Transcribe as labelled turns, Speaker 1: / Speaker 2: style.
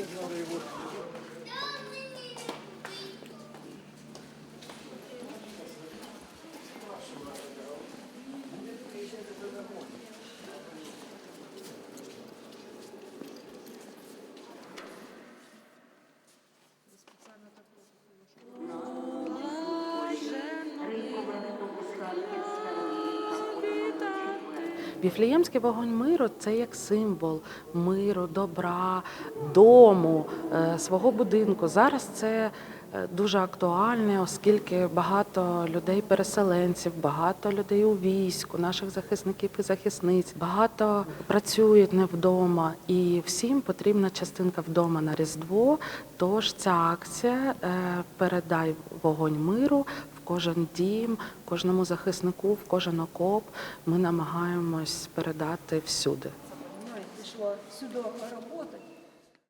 Speaker 1: herkes orayı vur. Віфлеємський вогонь миру це як символ миру, добра, дому, е, свого будинку. Зараз це е, дуже актуальне, оскільки багато людей-переселенців, багато людей у війську, наших захисників і захисниць, багато працюють не вдома, і всім потрібна частинка вдома на Різдво. Тож ця акція е, передай вогонь миру кожен дім, кожному захиснику, в кожен окоп. Ми намагаємось передати всюди.
Speaker 2: Пришла сюда поработать,